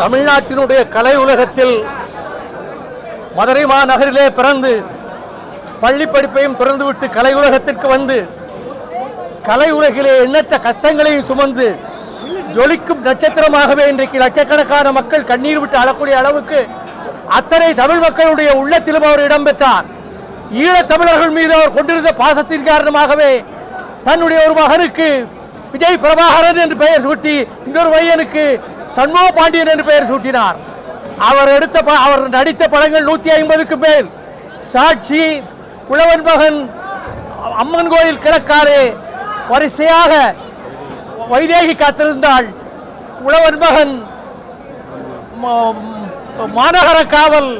தமிழ்நாட்டினுடைய கலை உலகத்தில் மதுரை மாநகரிலே பிறந்து பள்ளி படிப்பையும் திறந்துவிட்டு கலை உலகத்திற்கு வந்து கலை உலகிலே எண்ணற்ற கஷ்டங்களையும் சுமந்து ஜொலிக்கும் நட்சத்திரமாகவே இன்றைக்கு லட்சக்கணக்கான மக்கள் கண்ணீர் விட்டு அழக்கூடிய அளவுக்கு அத்தனை தமிழ் மக்களுடைய உள்ளத்திலும் அவர் இடம்பெற்றார். ஈழத் தமிழர்கள் மீது அவர் கொண்டிருந்த பாசத்தின் காரணமாகவே தன்னுடைய ஒரு மகனுக்கு விஜய் பிரபாகரன் என்று பெயர் சூட்டி இன்னொரு பையனுக்கு சண்முக பாண்டியன் என்று பெயர் சூட்டினார். அவர் எடுத்த அவர் நடித்த படங்கள் நூற்றி ஐம்பதுக்கு மேல். சாட்சி உழவன் மகன் அம்மன் கோயில் கிழக்காலே வரிசையாக வைதேகி காத்திருந்தாள். உழவன் மகன் மாநகர காவல்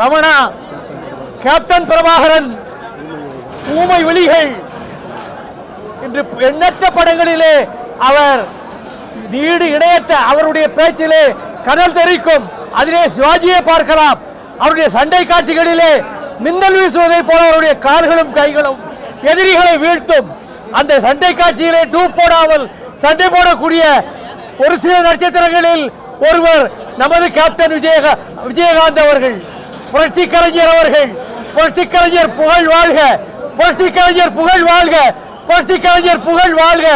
ரமணா கேப்டன் பிரபாகரன் ஊமை விழிகள் என்று எண்ணற்ற படங்களிலே அவர் ஈடு இணையற்ற அவருடைய பேச்சிலே கடல் தெரிக்கும் அதிலே சிவாஜியை பார்க்கலாம். அவருடைய சண்டை காட்சிகளிலே மின்னல் வீசுவதைப் போல அவருடைய கால்களும் கைகளும் எதிரிகளை வீழ்த்தும். அந்த சண்டை காட்சியிலே டூப் போடாமல் சண்டை போடக்கூடிய ஒரு சில நட்சத்திரங்களில் ஒருவர் நமது கேப்டன் விஜயக விஜயகாந்த் அவர்கள் புரட்சி கலைஞர் அவர்கள் புரட்சி கலைஞர் புகழ் வாழ்க புரட்சி கலைஞர் புகழ் வாழ்க புரட்சி கலைஞர் புகழ் வாழ்க.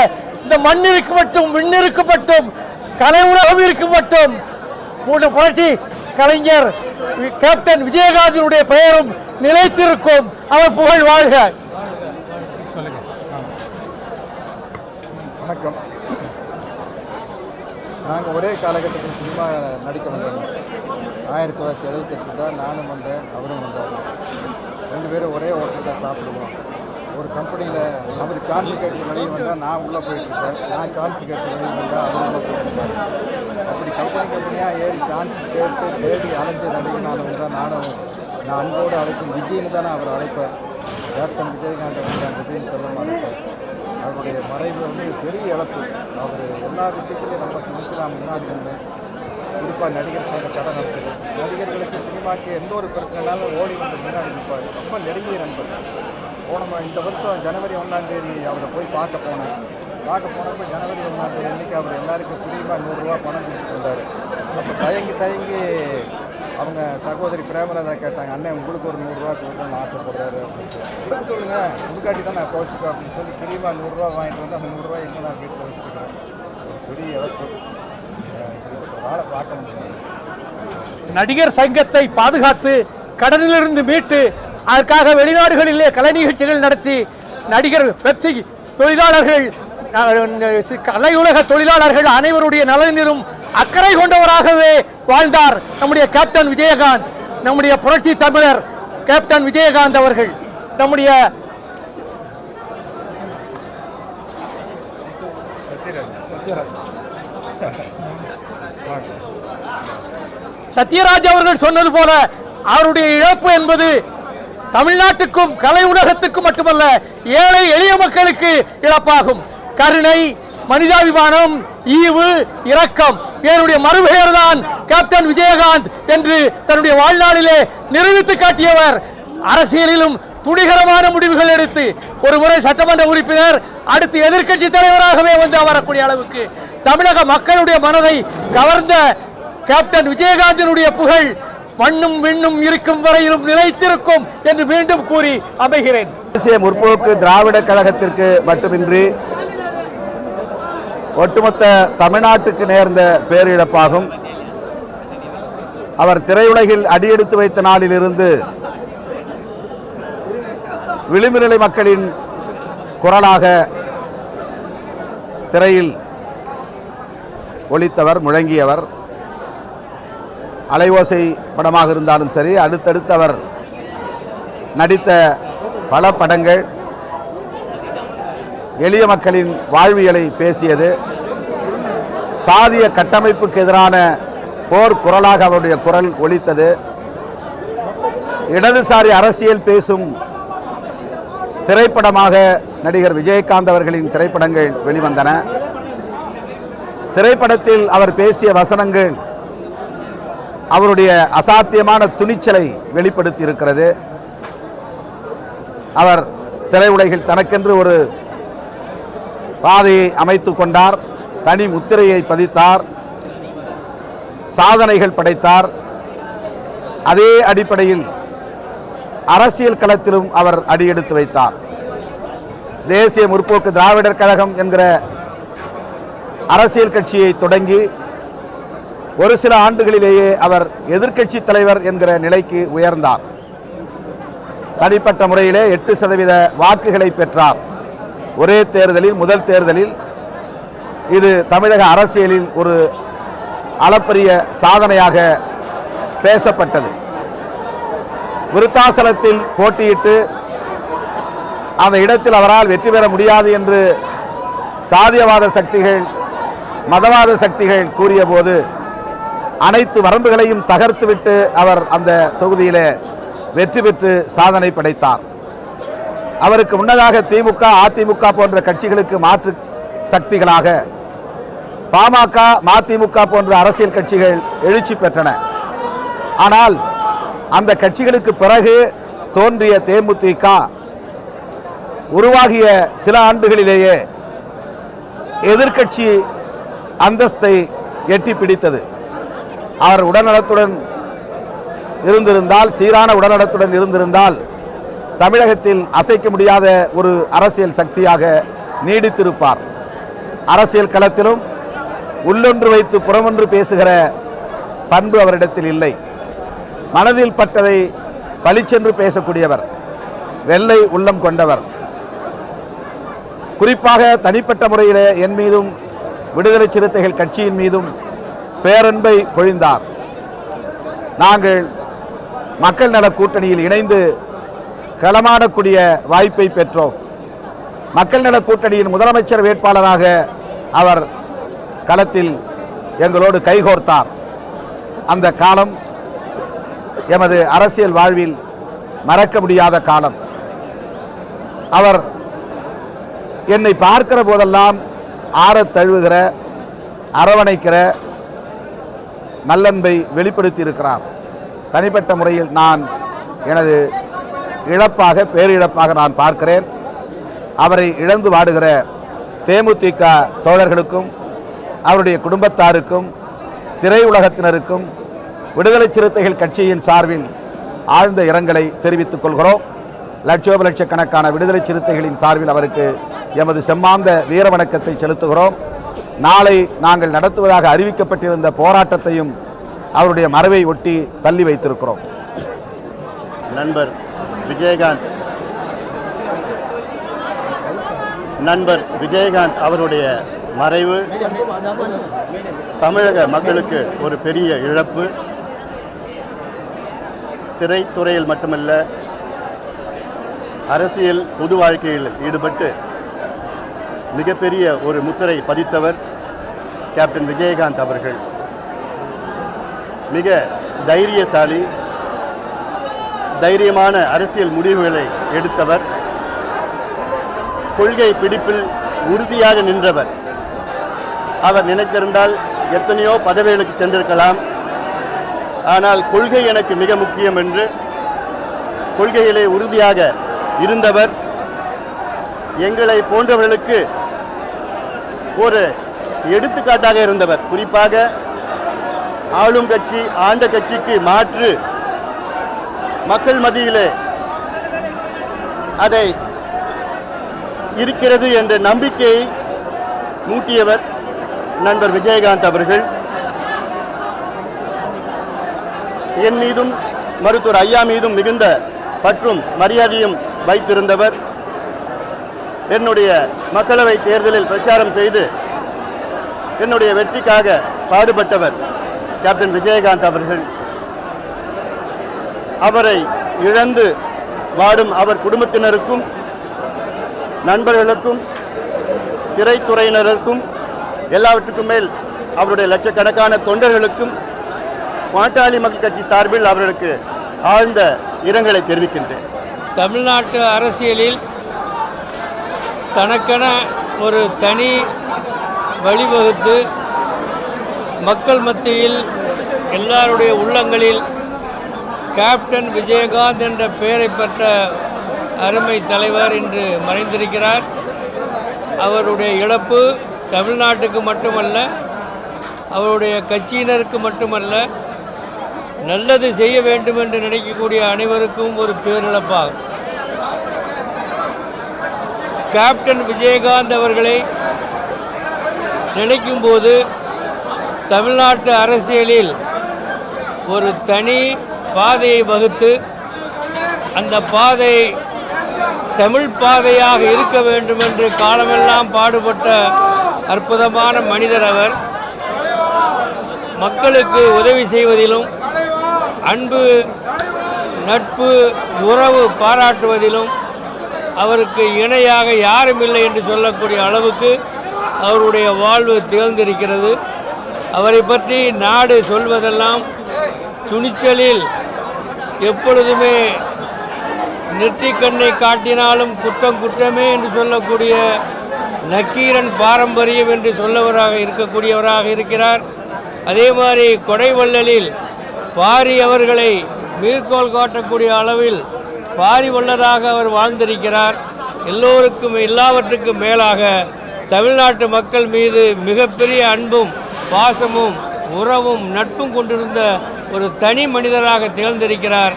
இந்த மண்ணிற்கு மட்டும் விண்ணிற்கு மட்டும் கலை உலகம் இருக்கு மட்டும் புரட்சி கலைஞர் கேப்டன் விஜயகாந்தினுடைய பெயரும் நிலைத்திருக்கும். அவர் புகழ் வாழ்க. வணக்கம். நாங்கள் ஒரே காலகட்டத்தில் சினிமா நடிக்க வந்தோம். ஆயிரத்தி தொள்ளாயிரத்தி எழுபத்தெட்டு தான் நானும் வந்தேன் அவரும் வந்தார். ரெண்டு பேரும் ஒரே ஹோட்டலில் தான் சாப்பிடுவோம். ஒரு கம்பெனியில் அவர் சான்ஸ் கேட்டு வெளியே வந்தால் நான் உள்ளே போயிட்டுருப்பேன் நான் சான்ஸ் கேட்டு வெளியே வந்தால் அவர் உள்ளே போயிட்டுருப்பார் அப்படி கம்பெனி கம்பெனியாக ஏறி சான்ஸ் கேட்டு தேடி அலைஞ்ச நான் தான் நானும். நான் அன்போடு அழைக்கும் விஜய்னு தான் நான் அவர் அழைப்பேன். கேப்டன் விஜயகாந்த் வந்து விஜய்னு சொல்ல மாட்டேன். அவருடைய மறைவு வந்து பெரிய இழப்பு. அவர் எல்லா விஷயத்துலையும் நம்ம துணிச்சலாம் முன்னாடி நின்று குறிப்பாக நடிகர் சங்க கடை நடத்துது நடிகர்களுக்கு சினிமாக்கு எந்த ஒரு பிரச்சனைனாலும் ஓடி வந்து முன்னாடி நிற்பார். ரொம்ப நெருங்கிய நண்பர். போன இந்த வருஷம் ஜனவரி ஒன்றாந்தேதி அவரை போய் பார்க்க போனேன் பார்க்க போனப்போ ஜனவரி ஒன்றாந்தேதி அன்னைக்கு அவர் எல்லாருக்கும் ஃப்ரீமாக நூறுரூவா பணம் கொடுத்துட்டு வந்தார். அப்போ தயங்கி தயங்கி அவங்க சகோதரி பிரேமலதா கேட்டாங்க அண்ணன் உங்களுக்கு ஒரு நூறுரூவா கொடுக்கணும்னு ஆசைப்படுறாரு. அப்படின்னு கொடுக்க சொல்லுங்க. முதுக்காட்டி தான் நான் கோச்சிப்பேன் அப்படின்னு சொல்லி பிரியமா நூறுரூவா வாங்கிட்டு வந்து அந்த நூறுரூவா எங்கே தான் வீட்டில் வச்சுருக்கேன் பெரிய இழப்பு. வேலை பார்க்க முடியாது நடிகர் சங்கத்தை பாதுகாத்து கடலிலிருந்து மீட்டு அதற்காக வெளிநாடுகளிலே கலை நிகழ்ச்சிகள் நடத்தி நடிகர் பெப்சி தொழிலாளர்கள் கலையுலக தொழிலாளர்கள் அனைவருடைய நலனிலும் அக்கறை கொண்டவராகவே வாழ்ந்தார் நம்முடைய கேப்டன் விஜயகாந்த் நம்முடைய புரட்சி தமிழர் கேப்டன் விஜயகாந்த் அவர்கள். நம்முடைய சத்யராஜ் அவர்கள் சொன்னது போல அவருடைய இழப்பு என்பது தமிழ்நாட்டுக்கும் கலை உலகத்துக்கும் மட்டுமல்ல ஏழை எளிய மக்களுக்கு இழப்பாகும். கருணை மனிதாபிமானம் ஈவு இரக்கம். என்னுடைய மறுபெயர் தான் கேப்டன் விஜயகாந்த் என்று தன்னுடைய வாழ்நாளிலே நிரூபித்து காட்டியவர். அரசியலிலும் துணிகரமான முடிவுகள் எடுத்து ஒரு முறை சட்டமன்ற உறுப்பினர் அடுத்து எதிர்க்கட்சி தலைவராகவே வந்து வரக்கூடிய அளவுக்கு தமிழக மக்களுடைய மனதை கவர்ந்த கேப்டன் விஜயகாந்தினுடைய புகழ் மண்ணும் விண்ணும் இருக்கும் வரையிலும் நிலைத்திருக்கும் என்று மீண்டும் கூறி அமைகிறேன். தேசிய முற்போக்கு திராவிட கழகத்திற்கு மட்டுமின்றி ஒட்டுமொத்த தமிழ்நாட்டுக்கு நேர்ந்த பேரிழப்பாகும். அவர் திரையுலகில் அடியெடுத்து வைத்த நாளிலிருந்து விளிம்புநிலை மக்களின் குரலாக திரையில் ஒலித்தவர் முழங்கியவர் அலைவோசை படமாக இருந்தாலும் சரி அடுத்தடுத்து அவர் நடித்த பல படங்கள் எளிய மக்களின் வாழ்வியலை பேசியது. சாதிய கட்டமைப்புக்கு எதிரான போர் குரலாக அவருடைய குரல் ஒலித்தது. இடதுசாரி அரசியல் பேசும் திரைப்படமாக நடிகர் விஜயகாந்த் அவர்களின் திரைப்படங்கள் வெளிவந்தன. திரைப்படத்தில் அவர் பேசிய வசனங்கள் அவருடைய அசாத்தியமான துணிச்சலை வெளிப்படுத்தி இருக்கிறது அவர் திரையுலகில் தனக்கென்று ஒரு பாதையை அமைத்து கொண்டார். தனி முத்திரையை பதித்தார். சாதனைகள் படைத்தார். அதே அடிப்படையில் அரசியல் களத்திலும் அவர் அடியெடுத்து வைத்தார். தேசிய முற்போக்கு திராவிடர் கழகம் என்கிற அரசியல் கட்சியை தொடங்கி ஒரு சில ஆண்டுகளிலேயே அவர் எதிர்க்கட்சி தலைவர் என்கிற நிலைக்கு உயர்ந்தார். தனிப்பட்ட முறையிலே எட்டு சதவீத வாக்குகளை பெற்றார். ஒரே தேர்தலில் முதல் தேர்தலில் இது தமிழக அரசியலில் ஒரு அளப்பரிய சாதனையாக பேசப்பட்டது. விருத்தாசலத்தில் போட்டியிட்டு அந்த இடத்தில் அவரால் வெற்றி பெற முடியாது என்று சாதியவாத சக்திகள் மதவாத சக்திகள் கூறியபோது அனைத்து வரம்புகளையும் தகர்த்துவிட்டு அவர் அந்த தொகுதியிலே வெற்றி பெற்று சாதனை படைத்தார். அவருக்கு முன்னதாக திமுக அதிமுக போன்ற கட்சிகளுக்கு மாற்று சக்திகளாக பாமக மதிமுக போன்ற அரசியல் கட்சிகள் எழுச்சி பெற்றன. ஆனால் அந்த கட்சிகளுக்கு பிறகு தோன்றிய தேமுதிக உருவாகிய சில ஆண்டுகளிலேயே எதிர்க்கட்சி அந்தஸ்தை எட்டி பிடித்தது அவர் உடல்நலத்துடன் இருந்திருந்தால் சீரான உடல்நலத்துடன் இருந்திருந்தால் தமிழகத்தில் அசைக்க முடியாத ஒரு அரசியல் சக்தியாக நீடித்திருப்பார். அரசியல் களத்திலும் உள்ளொன்று வைத்து புறமொன்று பேசுகிற பண்பு அவரிடத்தில் இல்லை. மனதில் பட்டதை பளிச்சென்று பேசக்கூடியவர் வெள்ளை உள்ளம் கொண்டவர். குறிப்பாக தனிப்பட்ட முறையில் என் மீதும் விடுதலை சிறுத்தைகள் கட்சியின் மீதும் பேரன்பை பொழிந்தார். நாங்கள் மக்கள் நல கூட்டணியில் இணைந்து களமாடக்கூடிய வாய்ப்பை பெற்றோம். மக்கள் நல கூட்டணியின் முதலமைச்சர் வேட்பாளராக அவர் களத்தில் எங்களோடு கைகோர்த்தார். அந்த காலம் எமது அரசியல் வாழ்வில் மறக்க முடியாத காலம். அவர் என்னை பார்க்கிற போதெல்லாம் ஆற தழுவுகிற அரவணைக்கிற நல்லன்பை வெளிப்படுத்தியிருக்கிறார். தனிப்பட்ட முறையில் நான் எனது இழப்பாக பேரிழப்பாக நான் பார்க்கிறேன். அவரை இழந்து வாடுகிற தேமுதிக தோழர்களுக்கும் அவருடைய குடும்பத்தாருக்கும் திரையுலகத்தினருக்கும் விடுதலை சிறுத்தைகள் கட்சியின் சார்பில் ஆழ்ந்த இரங்கலை தெரிவித்துக் கொள்கிறோம். லட்சோப லட்சக்கணக்கான விடுதலை சிறுத்தைகளின் சார்பில் அவருக்கு எமது செம்மாந்த வீர வணக்கத்தை செலுத்துகிறோம். நாளை நாங்கள் நடத்துவதாக அறிவிக்கப்பட்டிருந்த போராட்டத்தையும் அவருடைய மறைவை ஒட்டி தள்ளி வைத்திருக்கிறோம். நண்பர் விஜயகாந்த். நண்பர் விஜயகாந்த் அவருடைய மறைவு தமிழக மக்களுக்கு ஒரு பெரிய இழப்பு. திரைத்துறையில் மட்டுமல்ல அரசியல் பொது வாழ்க்கையில் ஈடுபட்டு மிகப்பெரிய ஒரு முத்திரை பதித்தவர் கேப்டன் விஜயகாந்த் அவர்கள். மிக தைரியசாலி தைரியமான அரசியல் முடிவுகளை எடுத்தவர். கொள்கை பிடிப்பில் உறுதியாக நின்றவர். அவர் நினைத்திருந்தால் எத்தனையோ பதவிகளுக்கு சென்றிருக்கலாம். ஆனால் கொள்கை எனக்கு மிக முக்கியம் என்று கொள்கையிலே உறுதியாக இருந்தவர். எங்களை போன்றவர்களுக்கு ஒரு எடுத்துக்காட்டாக இருந்தவர். குறிப்பாக ஆளும் கட்சி ஆண்ட கட்சிக்கு மாற்று மக்கள் மத்தியிலே அதை இருக்கிறது என்ற நம்பிக்கையை மூட்டியவர் நண்பர் விஜயகாந்த் அவர்கள். என் மீதும் மருத்துவர் ஐயா மீதும் மிகுந்த பற்றும் மரியாதையும் வைத்திருந்தவர். என்னுடைய மக்களவை தேர்தலில் பிரச்சாரம் செய்து என்னுடைய வெற்றிக்காக பாடுபட்டவர் கேப்டன் விஜயகாந்த் அவர்கள். அவரை இழந்து வாடும் அவர் குடும்பத்தினருக்கும் நண்பர்களுக்கும் திரைத்துறையினருக்கும் எல்லாவற்றுக்கும் மேல் அவருடைய லட்சக்கணக்கான தொண்டர்களுக்கும் பாட்டாளி மக்கள் கட்சி சார்பில் அவர்களுக்கு ஆழ்ந்த இரங்கலை தெரிவிக்கின்றேன். தமிழ்நாட்டு அரசியலில் தனக்கென ஒரு தனி வழிவகுத்து மக்கள் மத்தியில் எல்லாருடைய உள்ளங்களில் கேப்டன் விஜயகாந்த் என்ற பெயரை பெற்ற அருமை தலைவர் இன்று மறைந்திருக்கிறார். அவருடைய இழப்பு தமிழ்நாட்டுக்கு மட்டுமல்ல அவருடைய கட்சியினருக்கு மட்டுமல்ல நல்லது செய்ய வேண்டும் என்று நினைக்கக்கூடிய அனைவருக்கும் ஒரு பேரிழப்பாகும். கேப்டன் விஜயகாந்த் அவர்களை நினைக்கும் போது தமிழ்நாட்டு அரசியலில் ஒரு தனி பாதையை வகுத்து அந்த பாதை தமிழ் பாதையாக இருக்க வேண்டும் என்று காலமெல்லாம் பாடுபட்ட அற்புதமான மனிதர் அவர். மக்களுக்கு உதவி செய்வதிலும் அன்பு நட்பு உறவு பாராட்டுவதிலும் அவருக்கு இணையாக யாரும் இல்லை என்று சொல்லக்கூடிய அளவுக்கு அவருடைய வாழ்வு திகழ்ந்திருக்கிறது. அவரை பற்றி நாடு சொல்வதெல்லாம் துணிச்சலில் எப்பொழுதுமே நெற்றிக்கண்ணை காட்டினாலும் குற்றம் குற்றமே என்று சொல்லக்கூடிய நக்கீரன் பாரம்பரியம் என்று சொல்லவராக இருக்கக்கூடியவராக இருக்கிறார். அதே மாதிரி கொடைவள்ளலில் பாரி அவர்களை மீர்கோள் காட்டக்கூடிய அளவில் பாரி வல்லராக அவர் வாழ்ந்திருக்கிறார். எல்லோருக்கும் எல்லாவற்றுக்கும் மேலாக தமிழ்நாட்டு மக்கள் மீது மிகப்பெரிய அன்பும் பாசமும் உறவும் நட்பும் கொண்டிருந்த ஒரு தனி மனிதராக திகழ்ந்திருக்கிறார்.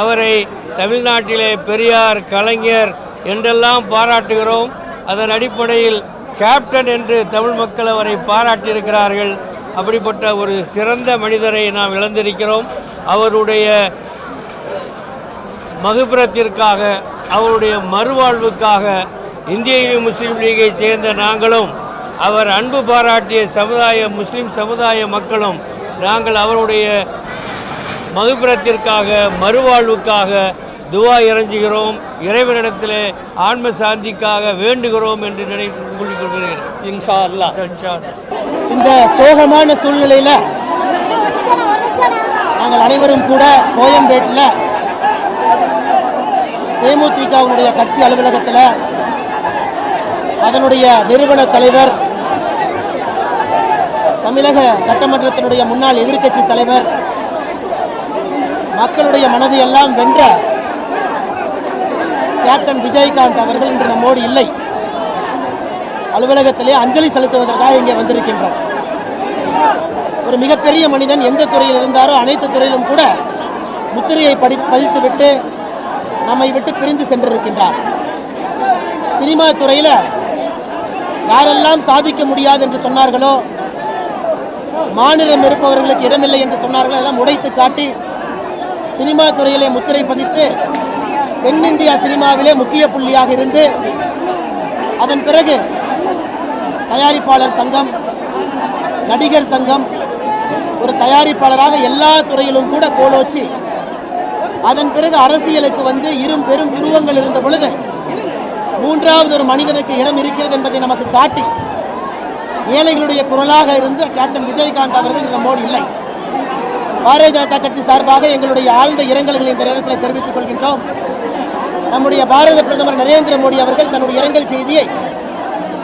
அவரை தமிழ்நாட்டிலே பெரியார் கலைஞர் என்றெல்லாம் பாராட்டுகிறோம். அதன் அடிப்படையில் கேப்டன் என்று தமிழ் மக்கள் அவரை பாராட்டியிருக்கிறார்கள். அப்படிப்பட்ட ஒரு சிறந்த மனிதரை நாம் இழந்திருக்கிறோம். அவருடைய மகுபுரத்திற்காக அவருடைய மறுவாழ்வுக்காக இந்திய முஸ்லீம் லீகை சேர்ந்த நாங்களும் அவர் அன்பு பாராட்டிய சமுதாய முஸ்லீம் சமுதாய மக்களும் நாங்கள் அவருடைய மகுபுரத்திற்காக மறுவாழ்வுக்காக துவா இறஞ்சுகிறோம் இறைவனிடத்திலே ஆன்ம சாந்திக்காக வேண்டுகிறோம் என்று நினைத்து கொள்கிறேன் இன்ஷா. இந்த சோகமான சூழ்நிலையில் நாங்கள் அனைவரும் கூட கோயம்பேட்டில் தேமுதிகவுடைய கட்சி அலுவலகத்தில் அதனுடைய நிறுவன தலைவர் தமிழக சட்டமன்றத்தினுடைய முன்னாள் எதிர்க்கட்சி தலைவர் மக்களுடைய மனதை எல்லாம் வென்ற கேப்டன் விஜயகாந்த் அவர்கள் இன்று நம்மோடு இல்லை. அலுவலகத்திலே அஞ்சலி செலுத்துவதற்காக இங்கே வந்திருக்கின்றோம். ஒரு மிகப்பெரிய மனிதன் எந்த துறையில் இருந்தாரோ அனைத்து துறையிலும் கூட முத்திரையை படி பதித்துவிட்டு நம்மை விட்டு பிரிந்து சென்றிருக்கின்றார். சினிமா துறையில் யாரெல்லாம் சாதிக்க முடியாது என்று சொன்னார்களோ மாநிலம் இருப்பவர்களுக்கு இடமில்லை என்று சொன்னார்களோ அதெல்லாம் உடைத்து காட்டி சினிமா துறையிலே முத்திரை பதித்து தென்னிந்தியா சினிமாவிலே முக்கிய புள்ளியாக இருந்து அதன் பிறகு தயாரிப்பாளர் சங்கம் நடிகர் சங்கம் ஒரு தயாரிப்பாளராக எல்லா துறையிலும் கூட கோலோச்சி அதன் பிறகு அரசியலுக்கு வந்து இரும் பெரும் துருவங்கள் இருந்த பொழுது மூன்றாவது ஒரு மனிதனுக்கு இடம் இருக்கிறது என்பதை நமக்கு காட்டி ஏழைகளுடைய குரலாக இருந்த கேப்டன் விஜயகாந்த் அவர்கள் நம்மோடு இல்லை. பாரதிய ஜனதா கட்சி சார்பாக எங்களுடைய ஆழ்ந்த இரங்கல்களை இந்த நேரத்தில் தெரிவித்துக் கொள்கின்றோம். நம்முடைய பாரத பிரதமர் நரேந்திர மோடி அவர்கள் தன்னுடைய இரங்கல் செய்தியை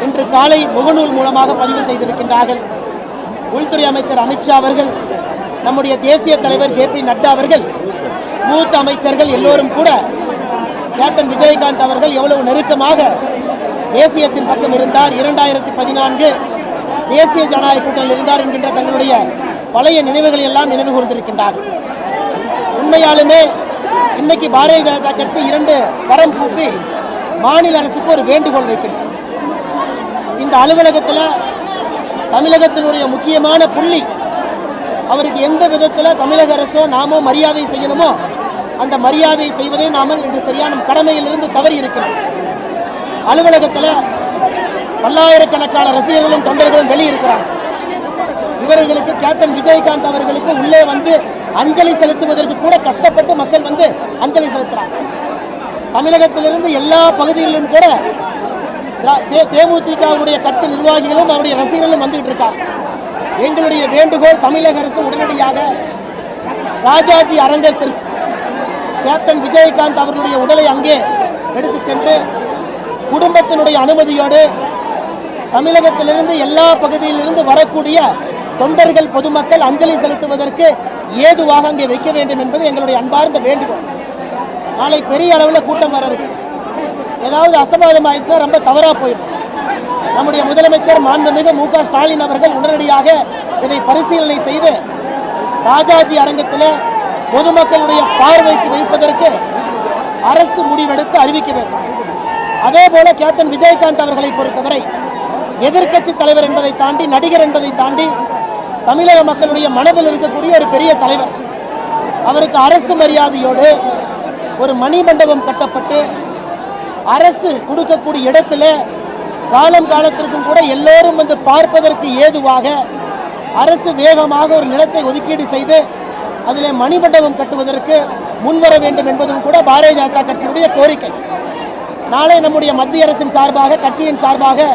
இன்று காலை முகநூல் மூலமாக பதிவு செய்திருக்கின்றார்கள். உள்துறை அமைச்சர் அமித்ஷா அவர்கள் நம்முடைய தேசிய தலைவர் ஜே பி நட்டா அவர்கள் மூத்த அமைச்சர்கள் எல்லோரும் கூட கேப்டன் விஜயகாந்த் அவர்கள் எவ்வளவு நெருக்கமாக தேசியத்தின் பக்கம் இருந்தார். இரண்டாயிரத்தி பதினான்கு தேசிய ஜனநாயக கூட்டணியில் இருந்தார் என்கின்ற தங்களுடைய பழைய நினைவுகளை எல்லாம் நினைவு கூர்ந்திருக்கின்றார். உண்மையாலுமே இன்னைக்கு பாரதிய ஜனதா கட்சி இரண்டு கரம் கூப்பி மாநில அரசுக்கு ஒரு வேண்டுகோள் வைக்கிறது. இந்த அலுவலகத்தில் தமிழகத்தினுடைய முக்கியமான புள்ளி அவருக்கு எந்த விதத்தில் தமிழக அரசோ நாமோ மரியாதை செய்யணுமோ அந்த மரியாதை செய்வதை நாம இன்று சரியான கடமையிலிருந்து தவறி இருக்கிறோம் அலுவலகத்தில் பல்லாயிரக்கணக்கான ரசிகர்களும் தொண்டர்களும் வெளியிருக்கிறாங்க இவர்களுக்கு கேப்டன் விஜயகாந்த் அவர்களுக்கு உள்ளே வந்து அஞ்சலி செலுத்துவதற்கு கூட கஷ்டப்பட்டு மக்கள் வந்து அஞ்சலி செலுத்துறாங்க. தமிழகத்திலிருந்து எல்லா பகுதிகளிலும் கூட தேமுதிக அவருடைய கட்சி நிர்வாகிகளும் அவருடைய ரசிகர்களும் வந்துகிட்டு இருக்காங்க. எங்களுடைய வேண்டுகோள் தமிழக அரசு உடனடியாக ராஜாஜி அரங்கத்திற்கு கேப்டன் விஜயகாந்த் அவர்களுடைய உடலை அங்கே எடுத்து சென்று குடும்பத்தினுடைய அனுமதியோடு தமிழகத்திலிருந்து எல்லா பகுதியிலிருந்து வரக்கூடிய தொண்டர்கள் பொதுமக்கள் அஞ்சலி செலுத்துவதற்கு ஏதுவாக அங்கே வைக்க வேண்டும் என்பது எங்களுடைய அன்பார்ந்த வேண்டுகோள். நாளை பெரிய அளவில் கூட்டம் வர இருக்கு. ஏதாவது அசம்பாதம் ஆயிடுச்சுன்னா ரொம்ப தவறாக போயிடும். நம்முடைய முதலமைச்சர் மாண்புமிகு மு க ஸ்டாலின் அவர்கள் உடனடியாக இதை பரிசீலனை செய்து ராஜாஜி அரங்கத்தில் பொதுமக்களுடைய பார்வைக்கு வைப்பதற்கு அரசு முடிவெடுத்து அறிவிக்க வேண்டும். அதே போல கேப்டன் விஜயகாந்த் அவர்களை பொறுத்தவரை எதிர்க்கட்சி தலைவர் என்பதை தாண்டி நடிகர் என்பதை தாண்டி தமிழக மக்களுடைய மனதில் இருக்கக்கூடிய ஒரு பெரிய தலைவர். அவருக்கு அரசு மரியாதையோடு ஒரு மணிமண்டபம் கட்டப்பட்டு அரசு கொடுக்கக்கூடிய இடத்துல காலம் காலத்திற்கும் கூட எல்லோரும் வந்து பார்ப்பதற்கு ஏதுவாக அரசு வேகமாக ஒரு நிலத்தை ஒதுக்கீடு செய்து அதிலே மணிமண்டபம் கட்டுவதற்கு முன்வர வேண்டும் என்பதும் கூட பாரதிய ஜனதா கட்சியினுடைய கோரிக்கை. நாளை நம்முடைய மத்திய அரசின் சார்பாக கட்சியின் சார்பாக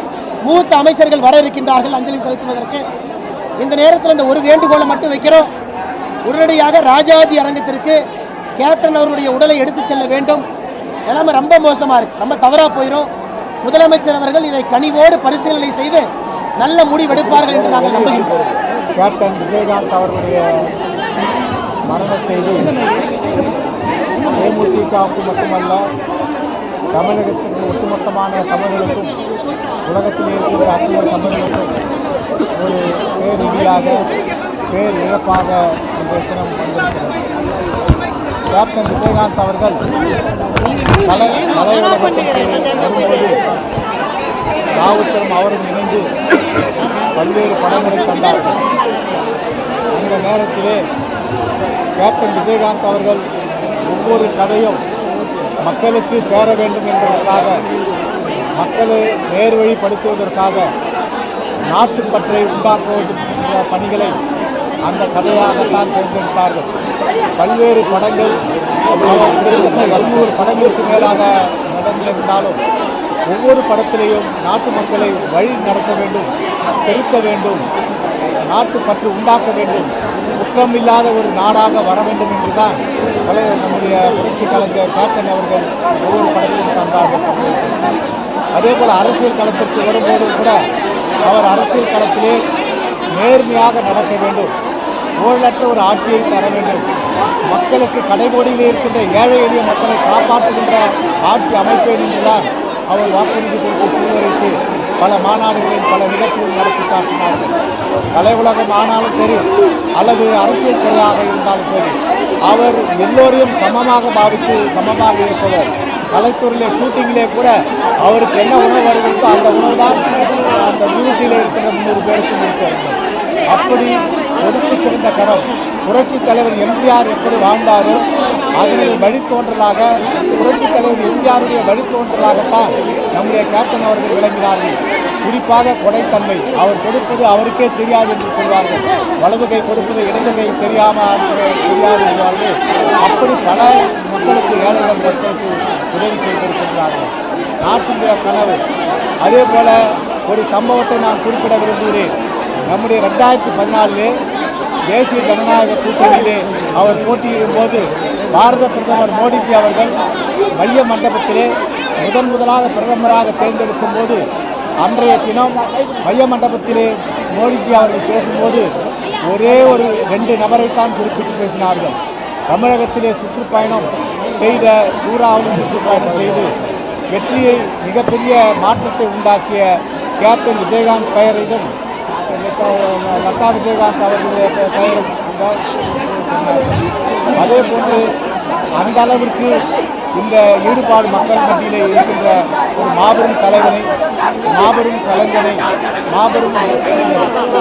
மூத்த அமைச்சர்கள் வர இருக்கின்றார்கள் அஞ்சலி செலுத்துவதற்கு. இந்த நேரத்தில் இந்த ஒரு வேண்டுகோளை மட்டும் வைக்கிறோம். உடனடியாக ராஜாஜி அரங்கத்திற்கு கேப்டன் அவருடைய உடலை எடுத்துச் செல்ல வேண்டும். நிலைமை ரொம்ப மோசமாக இருக்குது ரொம்ப தவறாக போயிடும் முதலமைச்சர் அவர்கள் இதை கனிவோடு பரிசீலனை செய்து நல்ல முடிவெடுப்பார்கள் என்று நாங்கள் நம்புகின்றோம் கேப்டன் விஜயகாந்த் அவர்களுடைய மரண செய்தி. தேமுதிகவுக்கு மட்டுமல்ல தமிழகத்திற்கு ஒட்டுமொத்தமான தமிழர்களுக்கும் உலகத்தில் இருக்கிற அத்தனை தமிழர்களுக்கும் ஒரு பேரிடியாக பேர் இழப்பாக இன்றைய தினம் வந்திருக்கிறது. கேப்டன் விஜயகாந்த் அவர்கள் கலை கலை உலகத்திற்கு வரும்போது ராவுத்தரும் அவரும் இணைந்து பல்வேறு படங்களை கண்டார்கள் அந்த நேரத்திலே கேப்டன் விஜயகாந்த் அவர்கள் ஒவ்வொரு கதையும் மக்களுக்கு சேர வேண்டும் என்பதற்காக மக்களை நேர்வழிப்படுத்துவதற்காக நாட்டுப்பற்றை உண்டாக்குவதற்கு பணிகளை அந்த கதையாகத்தான் தேர்ந்தெடுத்தார்கள். பல்வேறு படங்கள் அவர் கிட்டத்தட்ட இருநூறு படங்களுக்கு மேலாக நடந்திருந்தாலும் ஒவ்வொரு படத்திலையும் நாட்டு மக்களை வழி நடத்த வேண்டும் திருத்த வேண்டும் நாட்டு பற்று உண்டாக்க வேண்டும் குற்றம் இல்லாத ஒரு நாடாக வர வேண்டும் என்றுதான் கலை நம்முடைய புரட்சி கலைஞர் கேப்டன் அவர்கள் ஒவ்வொரு படத்திலும் தந்தார்கள். அதே போல் அரசியல் களத்திற்கு வரும்போதும் கூட அவர் அரசியல் களத்திலே நேர்மையாக நடக்க வேண்டும். ஊழலற்ற ஒரு ஆட்சியை தர வேண்டும். மக்களுக்கு கடைகோடியில் இருக்கின்ற ஏழை எளிய மக்களை காப்பாற்றுகின்ற ஆட்சி அமைப்பேன் என்றுதான் அவர் வாக்குறுதி கொடுத்து சூழ்நிலைக்கு பல மாநாடுகளில் பல நிகழ்ச்சிகள் நடத்தி காட்டினார்கள். கலை உலகம் ஆனாலும் சரி அல்லது அரசியல் துறையாக இருந்தாலும் சரி அவர் எல்லோரையும் சமமாக பாவித்து சமமாக இருப்பவர். கலைத்துறையிலே ஷூட்டிங்கிலே கூட அவருக்கு என்ன உணவு வருகிறதோ அந்த உணவு தான் அந்த யூனிட்டியில் இருக்கிற முந்நூறு பேருக்கு இருக்கிறது அப்படி ஒதுக்கி சிறந்த கரம் புரட்சி தலைவர் எம்ஜிஆர் எப்படி வாழ்ந்தாரோ அதனுடைய வழித்தோன்றலாக புரட்சி தலைவர் எம்ஜிஆருடைய வழித்தோன்றலாகத்தான் நம்முடைய கேப்டன் அவர்கள் விளங்கினார்கள். குறிப்பாக கொடைத்தன்மை. அவர் கொடுப்பது அவருக்கே தெரியாது என்று சொல்வார்கள். வலது கை கொடுப்பது இடது கை தெரியாமல் தெரியாது என்பார்கள் அப்படி பல மக்களுக்கு ஏழைகள் மக்களுக்கு உதவி செய்திருக்கின்றார்கள். நாட்டினுடைய கனவு. அதே போல ஒரு சம்பவத்தை நான் குறிப்பிட விரும்புகிறேன். நம்முடைய ரெண்டாயிரத்தி பதினாலிலே தேசிய ஜனநாயக கூட்டணியிலே அவர் போட்டியிடும் போது பாரத பிரதமர் மோடிஜி அவர்கள் மைய மண்டபத்திலே முதன் முதலாக பிரதமராக தேர்ந்தெடுக்கும் போது அன்றைய தினம் மைய மண்டபத்திலே மோடிஜி அவர்கள் பேசும்போது ஒரே ஒரு ரெண்டு நபரைத்தான் குறிப்பிட்டு பேசினார்கள். தமிழகத்திலே சுற்றுப்பயணம் செய்த சூறாவளி சுற்றுப்பயணம் செய்து வெற்றியை மிகப்பெரிய மாற்றத்தை உண்டாக்கிய கேப்டன் விஜயகாந்த் பெயரையும் லதா விஜயகாந்த் அவர்களுடைய பெயரும் அதே போன்று அந்த அளவிற்கு இந்த ஈடுபாடு மக்கள் மத்தியிலே இருக்கின்ற ஒரு மாபெரும் தலைவனை மாபெரும் கலைஞனை மாபெரும்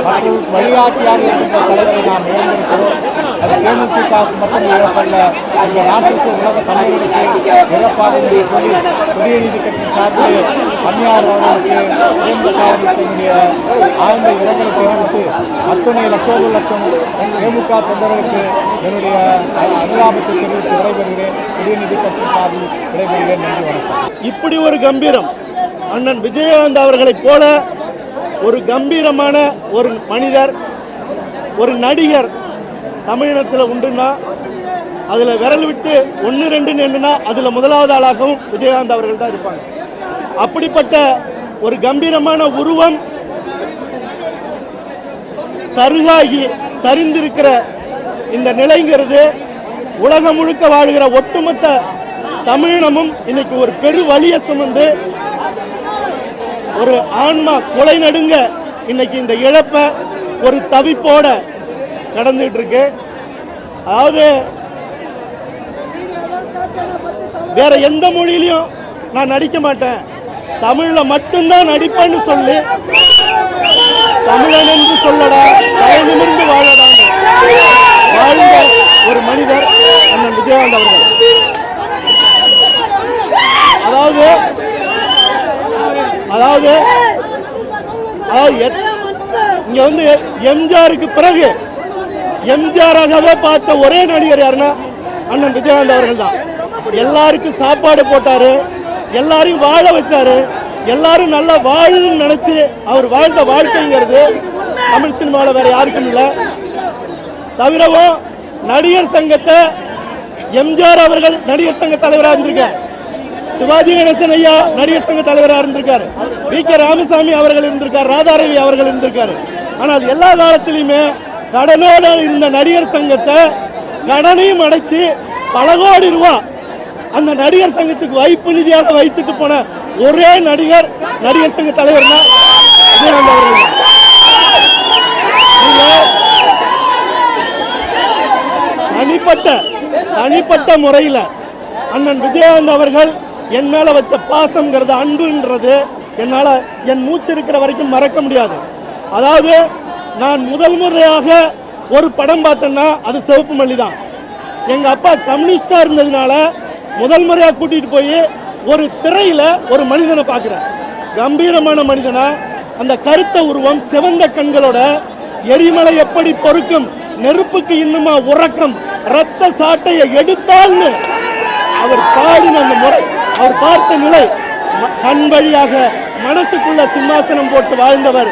மற்றும் வழிகாட்டியாக இருக்கின்ற தலைவரை நாம் இழந்திருக்கிறோம். அது தேமுதிகவுக்கு மட்டும் இழப்பல்ல இந்த நாட்டிற்கு உலக தமிழர்களுக்கு இழப்பாகும் என்று சொல்லி புதிய நீதி கட்சி சார்பிலே அந்நியார் அவர்களுக்கு தேமுதிக என்னுடைய ஆழ்ந்த இரங்கலை தெரிவித்து அத்துணை லட்சோப லட்சம் தேமுக தொண்டர்களுக்கு என்னுடைய அனுதாபத்தை தெரிவித்து விடைபெறுகிறேன். புதிய நீதி கட்சி சார்பில் விடைபெறுகிறேன் நன்றி வணக்கம். இப்படி ஒரு கம்பீரம் அண்ணன் விஜயகாந்த் அவர்களைப் போல ஒரு கம்பீரமான ஒரு மனிதர் ஒரு நடிகர் தமிழினத்தில் உண்டுன்னா அதில் விரல் விட்டு ஒன்று ரெண்டுன்னு எண்ணுனா அதில் முதலாவது ஆளாகவும் விஜயகாந்த் அவர்கள் தான் இருப்பாங்க. அப்படிப்பட்ட ஒரு கம்பீரமான உருவம் சருகாகி சரிந்திருக்கிற இந்த நிலைங்கிறது உலகம் முழுக்க வாழ்கிற ஒட்டுமொத்த தமிழினமும் இன்னைக்கு ஒரு பெரு வழியை சுமந்து ஒரு ஆன்மா கொலை நடுங்க இன்னைக்கு இந்த இழப்பை ஒரு தவிப்போட கடந்துகிட்டு இருக்கு அதாவது வேற எந்த மொழியிலையும் நான் நடிக்க மாட்டேன். தமிழ்ல மட்டும்தான் நடிப்பேன்னு சொல்லி தமிழன் என்று சொல்லடா தலை நிமிர்ந்து வாழடா வாழ்ந்த ஒரு மனிதர் அண்ணன் விஜயகாந்த் அவர்கள். அதாவது அதாவது அதாவது எத்- இங்க வந்து எம்ஜிஆருக்கு பிறகு எம்ஜிஆராகவே பார்த்த ஒரே நடிகர் யாருன்னா அண்ணன் விஜயகாந்த் அவர்கள் தான் எல்லாருக்கும் சாப்பாடு போட்டாரு எல்லாரையும் வாழ வச்சாரு எல்லாரும் நல்லா வாழணும்னு நினைச்சு அவர் வாழ்ந்த வாழ்க்கைங்கிறது தமிழ் சினிமாவில் வேற யாருக்கும் இல்லை. தவிரவும் நடிகர் சங்கத்தை எம்ஜிஆர் அவர்கள் நடிகர் சங்க தலைவராக இருந்திருக்கார். சிவாஜி கணேசன் ஐயா நடிகர் சங்க தலைவராக இருந்திருக்காரு. V K. ராமசாமி அவர்கள் இருந்திருக்கார் ராதாரவி அவர்கள் இருந்திருக்காரு. ஆனால் எல்லா காலத்திலையுமே கடனோடு இருந்த நடிகர் சங்கத்தை கடனையும் அடைச்சி பல கோடி ரூபா அந்த நடிகர் சங்கத்துக்கு வைப்பு நிதியாக வைத்துட்டு போன ஒரே நடிகர் நடிகர் சங்க தலைவர் தான் விஜயகாந்த் அவர்கள் தனிப்பட்ட தனிப்பட்ட முறையில் அண்ணன் விஜயகாந்த் அவர்கள் என் மேலே வச்ச பாசம்ங்கிறது அன்புன்றது என்னால் என் மூச்சு இருக்கிற வரைக்கும் மறக்க முடியாது. அதாவது நான் முதல் முறையாக ஒரு படம் பார்த்தேன்னா அது சிவப்பு மல்லி தான். எங்கள் அப்பா கம்யூனிஸ்டாக இருந்ததுனால முதல் முறையாக கூட்டிகிட்டு போய் ஒரு திரையில் ஒரு மனிதனை பார்க்குறேன் கம்பீரமான மனிதனை அந்த கருத்த உருவம் சிவந்த கண்களோட எரிமலை எப்படி பொறுக்கும் நெருப்புக்கு இன்னுமா உறக்கம் ரத்த சாட்டையை எடுத்தால்னு அவர் பாடின அந்த முறை. அவர் பார்த்த நிலை ம- கண் வழியாக மனசுக்குள்ள சிம்மாசனம் போட்டு வாழ்ந்தவர்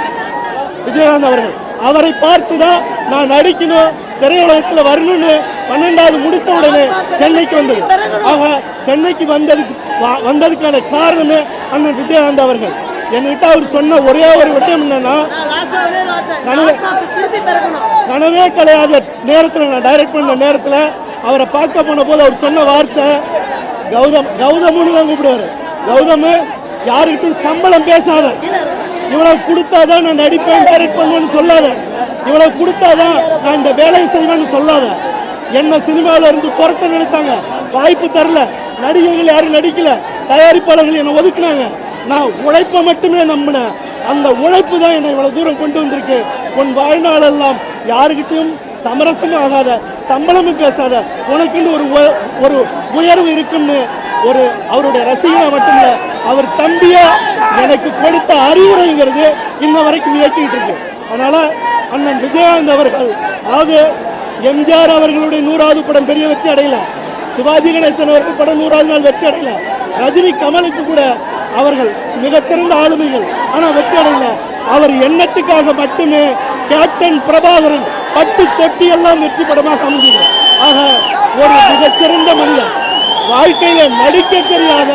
விஜயகாந்த் அவர்கள். அவரை பார்த்து தான் நான் நடிக்கணும் திரையுலகத்தில் வரணும்னு பன்னெண்டாவது முடித்த உடனே சென்னைக்கு வந்தது. ஆக சென்னைக்கு வந்ததுக்கு வந்ததுக்கான காரணமே அண்ணன் விஜயகாந்த் அவர்கள். என்கிட்ட அவர் சொன்ன ஒரே ஒரு விஷயம் என்னன்னா கனவே கனவே கிடையாத நேரத்தில் நான் டைரக்ட் பண்ண நேரத்தில் அவரை பார்க்க போன போது அவர் சொன்ன வார்த்தை கௌதம் கௌதம்னு தான் கூப்பிடுவாரு. கௌதம் யாருக்கிட்டும் சம்பளம் பேசாத. இவ்வளவு கொடுத்தாதான் நான் நடிப்பேன் டைரக்ட் பண்ணுவேன்னு சொல்லாத. இவ்வளவு கொடுத்தாதான் நான் இந்த வேலையை செய்வேன்னு சொல்லாத. என்ன சினிமாவில இருந்து துரத்த நினைச்சாங்க. வாய்ப்பு தரல. நடிகர்கள் யாரும் நடிக்கல. தயாரிப்பாளர்கள் என்னை ஒதுக்குனாங்க. நான் உழைப்பை மட்டுமே நம்பினேன். அந்த உழைப்பு தான் என்னை இவ்வளவு தூரம் கொண்டு வந்திருக்கு. உன் வாழ்நாளெல்லாம் யாருக்கிட்டையும் சமரசமும் ஆகாத சம்பளமும் பேசாத உனக்குன்னு ஒரு ஒரு உயர்வு இருக்கும்னு ஒரு அவருடைய ரசிகனா இல்லை அவர் தம்பியா எனக்கு கொடுத்த அறிவுரைங்கிறது இன்ன வரைக்கும் இயக்கிட்டு இருக்கு. அதனால அண்ணன் விஜயகாந்த் அவர்கள் அதாவது எம்ஜிஆர் அவர்களுடைய நூறாவது படம் பெரிய வெற்றி அடையல. சிவாஜி கணேசன் அவர்கள் படம் நூறாவது நாள் வெற்றி அடையல. ரஜினி கமலுக்கு கூட அவர்கள் மிகச்சிறந்த ஆளுமைகள் ஆனால் வெற்றி அடையல. அவர் எண்ணத்துக்காக மட்டுமே கேப்டன் பிரபாகரன் பட்டு தொட்டி எல்லாம் வெற்றி படமாக அமைந்தது. ஆக ஒரு மிகச்சிறந்த மனிதன் வாழ்க்கையில நடிக்க தெரியாத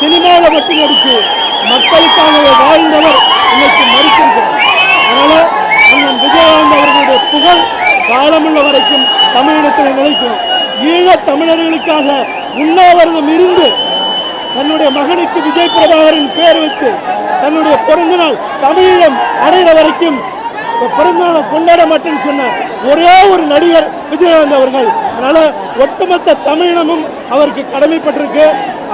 சினிமாவில் மட்டும் நடித்து மக்களுக்காகவே வாழ்ந்தவர் இன்னைக்கு மறுத்திருக்கிறார். அதனால அண்ணன் விஜயகாந்த் அவர்களுடைய புகழ் காலமுள்ள வரைக்கும் தமிழினத்தில் நிலைக்கும். ஈழ தமிழர்களுக்காக உண்ணாவிரதம் இருந்து தன்னுடைய மகனுக்கு விஜய் பிரபாகரன் பேர் வச்சு தன்னுடைய பிறந்த நாள் தமிழீழம் அடைகிற வரைக்கும் பிறந்தநாளை கொண்டாட மாட்டேன்னு சொன்ன ஒரே ஒரு நடிகர் விஜயகாந்த் அவர்கள். அதனால ஒட்டுமொத்த தமிழினமும் அவருக்கு கடமைப்பட்டிருக்கு.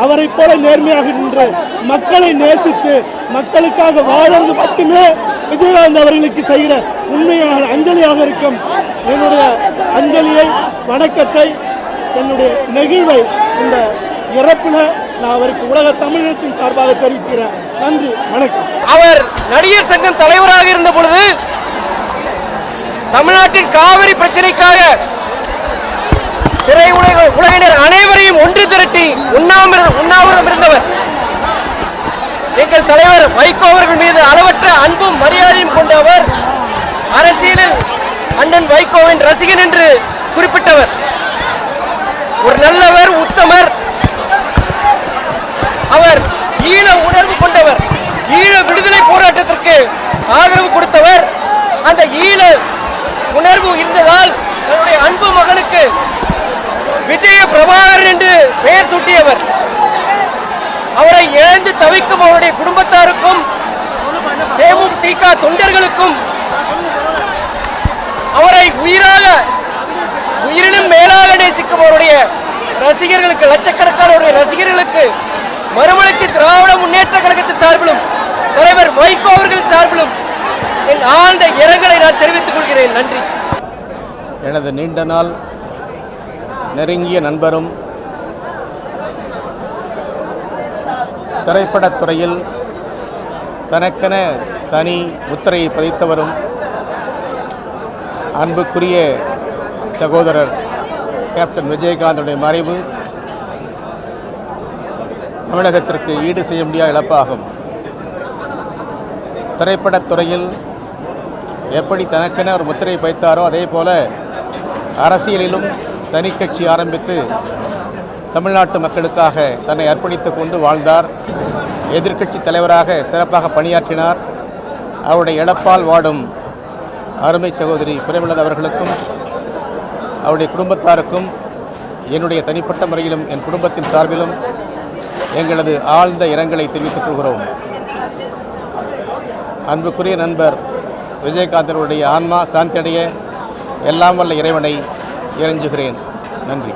அவரை போல நேர்மையாக நின்று மக்களை நேசித்து மக்களுக்காக வாழறது மட்டுமே விஜயகாந்த் அவர்களுக்கு செய்கிற உண்மையான அஞ்சலியாக இருக்கும். என்னுடைய அஞ்சலியை வணக்கத்தை என்னுடைய நெகிழ்வை இந்த இறப்பில் நான் அவருக்கு உலக தமிழகத்தின் சார்பாக தெரிவிச்சுக்கிறேன். நன்றி வணக்கம். அவர் நடிகர் சங்கம் தலைவராக இருந்த பொழுது தமிழ்நாட்டின் காவிரி பிரச்சனைக்காக திரையுலக உலகினர் அனைவரையும் ஒன்று திரட்டி உண்ணாமிர உண்ணாவிரதம் இருந்தவர். எங்கள் தலைவர் வைகோ அவர்கள் மீது அளவற்ற அன்பும் மரியாதையும் கொண்ட அவர் அரசியலில் அண்ணன் வைகோவின் ரசிகன் என்று குறிப்பிட்டவர். ஒரு நல்லவர் உத்தமர். அவர் ஈழ உணர்வு கொண்டவர். ஈழ விடுதலை போராட்டத்திற்கு ஆதரவு கொடுத்தவர். அந்த ஈழ உணர்வு இருந்ததால் தன்னுடைய அன்பு மகனுக்கு விஜய பிரபாகர் என்று பெயர் சூட்டியவர். அவரை இழந்து தவிக்கும் அவருடைய குடும்பத்தாருக்கும் தேமுதிக தொண்டர்களுக்கும் அவரை உயிராக உயிரினும் மேலாக நேசிக்கும் அவருடைய ரசிகர்களுக்கு லட்சக்கணக்கானவருடைய ரசிகர்களுக்கு மறுமலர்ச்சி திராவிட முன்னேற்ற கழகத்தின் சார்பிலும் தலைவர் வைகோ அவர்கள் சார்பிலும் என் ஆழ்ந்த இரங்கலை நான் தெரிவித்துக் கொள்கிறேன். நன்றி. எனது நீண்ட நாள் நெருங்கிய நண்பரும் திரைப்படத்துறையில் தனக்கென தனி முத்திரையை பதித்தவரும் அன்புக்குரிய சகோதரர் கேப்டன் விஜயகாந்தனுடைய மறைவு தமிழகத்திற்கு ஈடு செய்ய முடியாத இழப்பாகும். திரைப்படத் துறையில் எப்படி தனக்கென ஒரு முத்திரை பைத்தாரோ அதே போல் அரசியலிலும் தனி கட்சி ஆரம்பித்து தமிழ்நாட்டு மக்களுக்காக தன்னை அர்ப்பணித்து கொண்டு வாழ்ந்தார். எதிர்க்கட்சி தலைவராக சிறப்பாக பணியாற்றினார். அவருடைய இழப்பால் வாடும் அருமை சகோதரி பிரேமலதா அவர்களுக்கும் அவருடைய குடும்பத்தாருக்கும் என்னுடைய தனிப்பட்ட முறையிலும் என் குடும்பத்தின் சார்பிலும் எங்களது ஆழ்ந்த இரங்கலை தெரிவித்துக் கொள்கிறோம். அன்புக்குரிய நண்பர் விஜயகாந்தனுடைய ஆன்மா சாந்தியடைய எல்லாம் வல்ல இறைவனை இறைஞ்சுகிறேன் நன்றி.